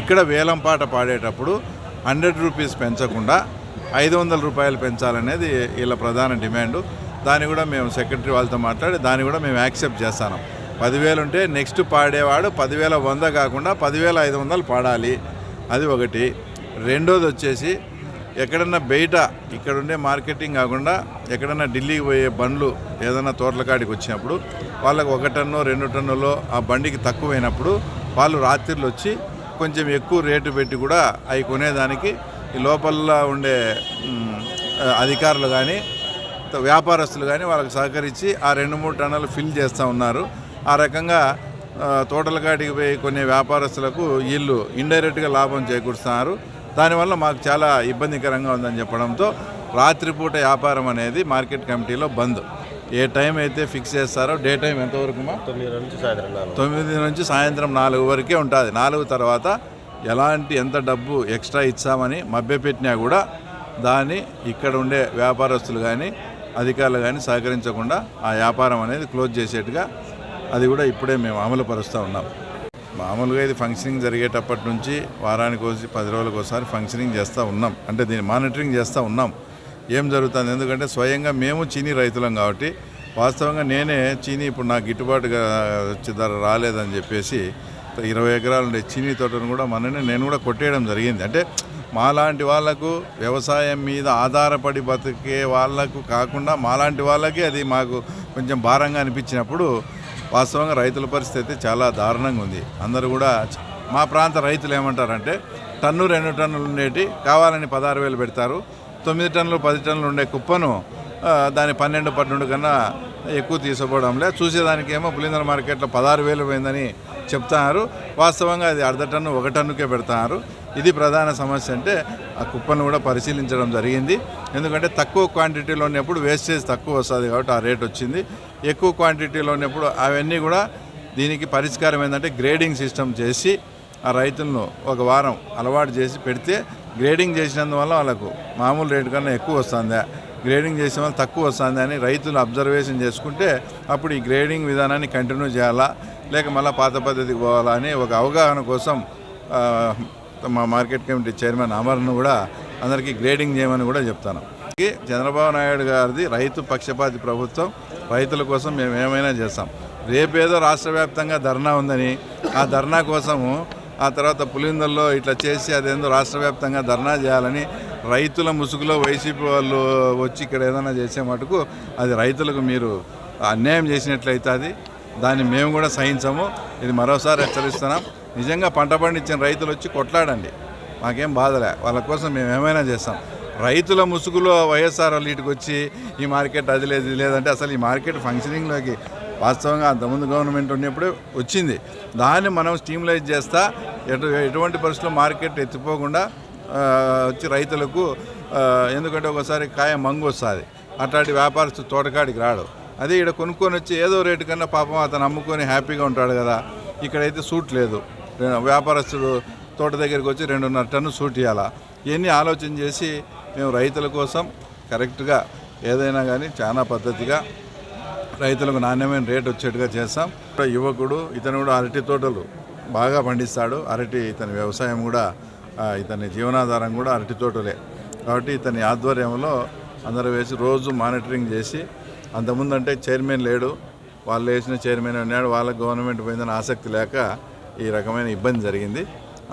ఇక్కడ వేలం పాట పాడేటప్పుడు హండ్రెడ్ రూపీస్ పెంచకుండా ఐదు వందల రూపాయలు పెంచాలనేది వీళ్ళ ప్రధాన డిమాండు. దాన్ని కూడా మేము సెక్రటరీ వాళ్ళతో మాట్లాడి దాన్ని కూడా మేము యాక్సెప్ట్ చేస్తాను. పదివేలు ఉంటే నెక్స్ట్ పాడేవాడు పదివేల వంద కాకుండా పదివేల ఐదు వందలు పాడాలి. అది ఒకటి. రెండోది వచ్చేసి ఎక్కడన్నా బయట ఇక్కడ ఉండే మార్కెటింగ్ కాకుండా ఎక్కడన్నా ఢిల్లీకి పోయే బండ్లు ఏదైనా తోటలకాడికి వచ్చినప్పుడు వాళ్ళకి ఒక టన్ను రెండు టన్నులో ఆ బండికి తక్కువైనప్పుడు వాళ్ళు రాత్రిలు వచ్చి కొంచెం ఎక్కువ రేటు పెట్టి కూడా అవి కొనేదానికి ఈ లోపల ఉండే అధికారులు కానీ వ్యాపారస్తులు కానీ వాళ్ళకి సహకరించి ఆ రెండు మూడు టన్నులు ఫిల్ చేస్తూ ఉన్నారు. ఆ రకంగా తోటల కాడికి పోయి కొన్ని వ్యాపారస్తులకు వీళ్ళు ఇండైరెక్ట్గా లాభం చేకూరుస్తున్నారు. దానివల్ల మాకు చాలా ఇబ్బందికరంగా ఉందని చెప్పడంతో రాత్రిపూట వ్యాపారం అనేది మార్కెట్ కమిటీలో బంద్. ఏ టైం అయితే ఫిక్స్ చేస్తారో డే టైం ఎంతవరకు మా తొమ్మిది నుంచి సాయంత్రం తొమ్మిది నుంచి సాయంత్రం నాలుగు వరకే ఉంటుంది. నాలుగు తర్వాత ఎలాంటి ఎంత డబ్బు ఎక్స్ట్రా ఇచ్చామని మభ్యపెట్టినా కూడా దాన్ని ఇక్కడ ఉండే వ్యాపారస్తులు కానీ అధికారులు కానీ సహకరించకుండా ఆ వ్యాపారం అనేది క్లోజ్ చేసేట్టుగా అది కూడా ఇప్పుడే మేము అమలు పరుస్తూ ఉన్నాం. మామూలుగా ఇది ఫంక్షనింగ్ జరిగేటప్పటి నుంచి వారానికి వచ్చి పది రోజులకు ఒకసారి ఫంక్షనింగ్ చేస్తూ ఉన్నాం. అంటే దీన్ని మానిటరింగ్ చేస్తూ ఉన్నాం. ఏం జరుగుతుంది? ఎందుకంటే స్వయంగా మేము చీనీ రైతులం కాబట్టి వాస్తవంగా నేనే చీనీ ఇప్పుడు నాకు గిట్టుబాటుగా వచ్చే ధర రాలేదని చెప్పేసి ఇరవై ఎకరాలు ఉండే చీనీ తోటను కూడా మననే నేను కూడా కొట్టేయడం జరిగింది. అంటే మాలాంటి వాళ్ళకు వ్యవసాయం మీద ఆధారపడి బతికే వాళ్ళకు కాకుండా మాలాంటి వాళ్ళకి అది మాకు కొంచెం భారంగా అనిపించినప్పుడు వాస్తవంగా రైతుల పరిస్థితి చాలా దారుణంగా ఉంది. అందరూ కూడా మా ప్రాంత రైతులు ఏమంటారంటే టన్ను రెండు టన్నులు ఉండేటి కావాలని పదహారు వేలు పెడతారు తొమ్మిది టన్నులు పది టన్నులు ఉండే కుప్పను దాని పన్నెండు పన్నెండు కన్నా ఎక్కువ తీసుకోవడంలే చూసేదానికేమో పులిందర మార్కెట్లో పదహారు వేలు పోయిందని చెప్తున్నారు. వాస్తవంగా అది అర్ధ టన్ను ఒక టన్నుకే పెడతారు ఇది ప్రధాన సమస్య అంటే ఆ కుప్పను కూడా పరిశీలించడం జరిగింది. ఎందుకంటే తక్కువ క్వాంటిటీలో ఉన్నప్పుడు వేస్టేజ్ తక్కువ వస్తుంది కాబట్టి ఆ రేట్ వచ్చింది. ఎక్కువ క్వాంటిటీలో ఉన్నప్పుడు అవన్నీ కూడా దీనికి పరిష్కారం ఏంటంటే గ్రేడింగ్ సిస్టమ్ చేసి ఆ రైతులను ఒక వారం అలవాటు చేసి పెడితే గ్రేడింగ్ చేసినందువల్ల వాళ్ళకు మామూలు రేటు కన్నా ఎక్కువ వస్తుందా. గ్రేడింగ్ చేసిన వాళ్ళు తక్కువ వస్తుంది అని రైతులు అబ్జర్వేషన్ చేసుకుంటే అప్పుడు ఈ గ్రేడింగ్ విధానాన్ని కంటిన్యూ చేయాలా? లేక మళ్ళీ పాత పద్ధతికి పోవాలా అని ఒక అవగాహన కోసం మా మార్కెట్ కమిటీ చైర్మన్ అమర్ను కూడా అందరికీ గ్రేడింగ్ చేయమని కూడా చెప్తాను. చంద్రబాబు నాయుడు గారిది రైతు పక్షపాతి ప్రభుత్వం రైతుల కోసం మేము ఏమైనా చేస్తాం. రేపేదో రాష్ట్ర వ్యాప్తంగా ధర్నా ఉందని ఆ ధర్నా కోసము ఆ తర్వాత పులిందల్లో ఇట్లా చేసి అదేందో రాష్ట్ర వ్యాప్తంగా ధర్నా చేయాలని రైతుల ముసుగులో వైసీపీ వాళ్ళు వచ్చి ఇక్కడ ఏదైనా చేసే మటుకు అది రైతులకు మీరు అన్యాయం చేసినట్లయితే అది. దాన్ని మేము కూడా సహించము. ఇది మరోసారి హెచ్చరిస్తున్నాం. నిజంగా పంట పండించిన రైతులు వచ్చి కొట్లాడండి. మాకేం బాధలే వాళ్ళ కోసం మేము ఏమైనా చేస్తాం. రైతుల ముసుగులో వైఎస్ఆర్ వాళ్ళు వచ్చి ఈ మార్కెట్ అది లేదు లేదంటే అసలు ఈ మార్కెట్ ఫంక్షనింగ్లోకి వాస్తవంగా అంతకుముందు గవర్నమెంట్ ఉన్నప్పుడే వచ్చింది. దాన్ని మనం స్టీమ్లైజ్ చేస్తా ఎటు ఎటువంటి పరిస్థితుల్లో మార్కెట్ ఎత్తిపోకుండా వచ్చి రైతులకు ఎందుకంటే ఒకసారి కాయ మంగు వస్తుంది. అట్లాంటి వ్యాపారస్తు తోటకాడికి రాడు. అదే ఇక్కడ కొనుక్కొని వచ్చి ఏదో రేటు కన్నా పాపం అతను అమ్ముకొని హ్యాపీగా ఉంటాడు కదా. ఇక్కడైతే సూట్ లేదు. వ్యాపారస్తుడు తోట దగ్గరికి వచ్చి రెండున్నర టన్ను సూట్ ఇవ్వాలా ఇవన్నీ ఆలోచన చేసి మేము రైతుల కోసం కరెక్ట్గా ఏదైనా కానీ చాలా పద్ధతిగా రైతులకు నాణ్యమైన రేట్ వచ్చేట్టుగా చేస్తాం. యువకుడు ఇతను కూడా అరటి తోటలు బాగా పండిస్తాడు. అరటి ఇతని వ్యవసాయం కూడా ఇతని జీవనాధారం కూడా అరటి తోటలే. కాబట్టి ఇతని ఆధ్వర్యంలో అందరూ వేసి రోజు మానిటరింగ్ చేసి అంతకుముందు అంటే చైర్మన్ లేడు. వాళ్ళు వేసిన చైర్మన్ ఉన్నాడు. వాళ్ళకి గవర్నమెంట్ పోయిందని ఆసక్తి లేక ఈ రకమైన ఇబ్బంది జరిగింది.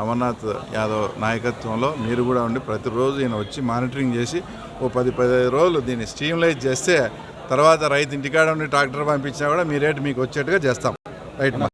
అమర్నాథ్ యాదవ్ నాయకత్వంలో మీరు కూడా ఉండి ప్రతిరోజు ఈయన వచ్చి మానిటరింగ్ చేసి ఓ పది పదిహేను రోజులు దీన్ని స్ట్రీమ్లైజ్ చేస్తే తర్వాత రైతు ఇంటికాడ ఉండి ట్రాక్టర్ పంపించినా కూడా మీ రేటు మీకు వచ్చేట్టుగా చేస్తాం. రైట్